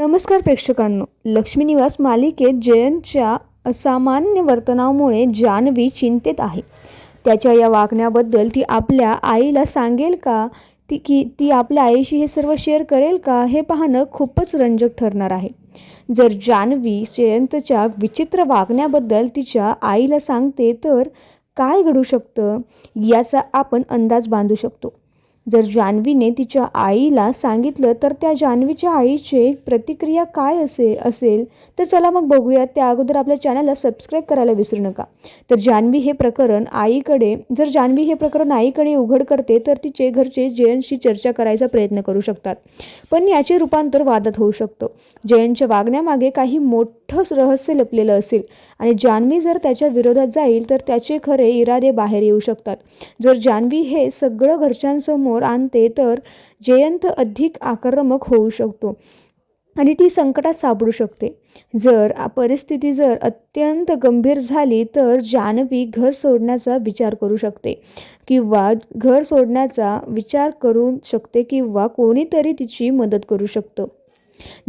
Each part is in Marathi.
नमस्कार प्रेक्षकांनो. लक्ष्मी निवास मालिकेत जयंतच्या असामान्य वर्तनामुळे जान्हवी चिंतेत आहे. त्याच्या या वागण्याबद्दल ती आपल्या आईला सांगेल का? ती की ती आपल्या आईशी हे सर्व शेअर करेल का? हे पाहणं खूपच रंजक ठरणार आहे. जर जान्हवी जयंतच्या विचित्र वागण्याबद्दल तिच्या आईला सांगते तर काय घडू शकतं? याचा आपण अंदाज बांधू शकतो. जर जान्हवीने तिच्या आईला सांगितलं तर त्या जान्हवीच्या आईचे प्रतिक्रिया काय असे असेल? तर चला मग बघूयात त्या अगोदर आपल्या चॅनलला सबस्क्राईब करायला विसरू नका. तर जान्हवी हे प्रकरण आईकडे जर जान्हवी हे प्रकरण आईकडे उघड करते तर तिचे घरचे जयंतशी चर्चा करायचा प्रयत्न करू शकतात. पण याचे रूपांतर वादात होऊ शकतं. जयंतच्या वागण्यामागे काही मोठं रहस्य लपलेलं असेल आणि जान्हवी जर त्याच्या विरोधात जाईल तर त्याचे खरे इरादे बाहेर येऊ शकतात. जर जान्हवी हे सगळं घरच्यांसमोर आणते तर जयंत अधिक आक्रमक होऊ शकतो आणि ती संकटात सापडू शकते. जर परिस्थिती जर अत्यंत गंभीर झाली तर जानवी घर सोडण्याचा विचार करू शकते किंवा घर सोडण्याचा विचार करू शकते किंवा कोणीतरी तिची मदत करू शकतं.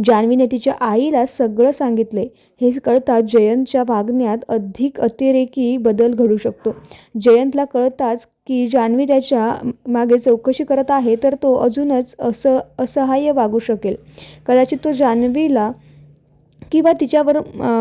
जान्हवीने तिच्या आईला सगळं सांगितले. हे कळताच जयंतच्या वागण्यात अधिक अतिरेकी बदल घडू शकतो. जयंतला कळताच की जान्हवी त्याच्यामागे चौकशी करत आहे तर तो अजूनच असं असहाय्य वागू शकेल. कदाचित तो जान्हवीला किंवा तिच्यावर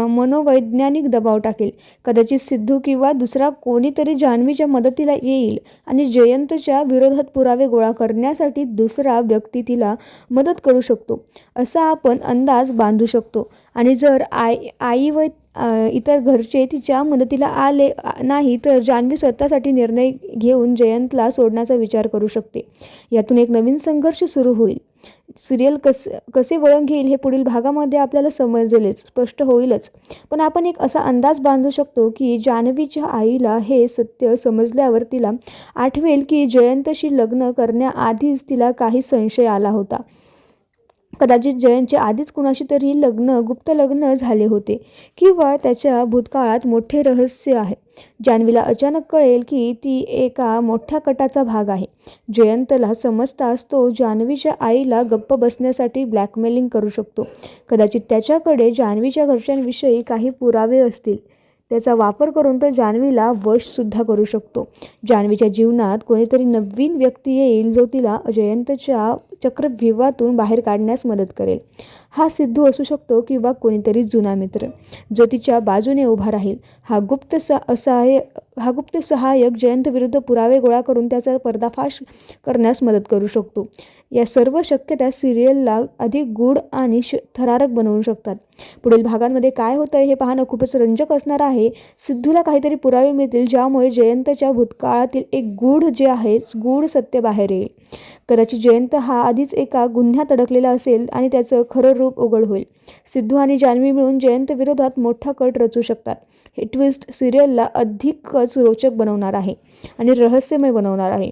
मनोवैज्ञानिक दबाव टाकेल. कदाचित सिद्धू किंवा दुसरा कोणीतरी जान्हवीच्या मदतीला येईल आणि जयंतच्या विरोधात पुरावे गोळा करण्यासाठी दुसरा व्यक्ती तिला मदत करू शकतो. असा आपण अंदाज बांधू शकतो. आणि जर आई आई व इतर घरचे तिच्या मदतीला आले नाही तर जान्हवी स्वतःसाठी निर्णय घेऊन जयंतला सोडण्याचा विचार करू शकते. यातून एक नवीन संघर्ष सुरू होईल. सिरियल कस कसे वळण घेईल हे पुढील भागामध्ये आपल्याला समजेलच स्पष्ट होईलच. पण आपण एक असा अंदाज बांधू शकतो की जान्हवीच्या आईला हे सत्य समजल्यावर तिला आठवेल की जयंतशी लग्न करण्याआधीच तिला काही संशय आला होता. कदाचित जयंतचे आधीच कुणाशी तरी लग्न गुप्त लग्न झाले होते किंवा त्याच्या भूतकाळात मोठे रहस्य आहे. जान्हवीला अचानक कळेल की ती एका मोठ्या कटाचा भाग आहे. जयंतला समजताच तो जान्हवीच्या आईला गप्प बसण्यासाठी ब्लॅकमेलिंग करू शकतो. कदाचित त्याच्याकडे जान्हवीच्या घरच्यांविषयी काही पुरावे असतील. त्याचा वापर करून तो जान्हवीला वशसुद्धा करू शकतो. जान्हवीच्या जीवनात कोणीतरी नवीन व्यक्ती येईल जो तिला जयंतच्या चक्रव्यूहातून बाहेर काढण्यास मदत करेल. हा सिद्धू असू शकतो किंवा कोणीतरी जुना मित्र. जो तिच्या बाजूने उभा राहील. हा गुप्त स असहाय्य हा गुप्त सहाय्यक जयंत विरुद्ध पुरावे गोळा करून त्याचा पर्दाफाश करण्यास मदत करू शकतो. या सर्व शक्यता सिरियलला अधिक गूढ आणि श थरारक बनवू शकतात. पुढील भागांमध्ये काय होतं हे पाहणं खूपच रंजक असणार आहे. सिद्धूला काहीतरी पुरावे मिळतील ज्यामुळे जयंतच्या भूतकाळातील एक गूढ जे आहे गूढ सत्य बाहेर येईल. कदाचित जयंत हा आधीच एका गुन्ह्यात अडकलेला असेल आणि त्याचं खरं रूप उघड होईल. सिद्धू आणि जान्हवी मिळून जयंत विरोधात मोठा कट रचू शकतात. हे ट्विस्ट सिरियलला अधिकच रोचक बनवणार आहे आणि रहस्यमय बनवणार आहे.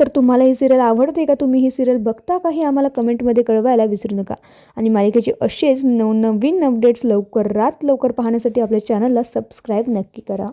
तर तुम्हाला ही सिरियल आवडते का? तुम्ही ही सिरियल बघता का? हे आम्हाला कमेंटमध्ये कळवायला विसरू नका. आणि मालिकेचे असेच नवनवीन अपडेट्स लवकरात लवकर पाहण्यासाठी आपल्या चॅनलला सबस्क्राईब नक्की करा.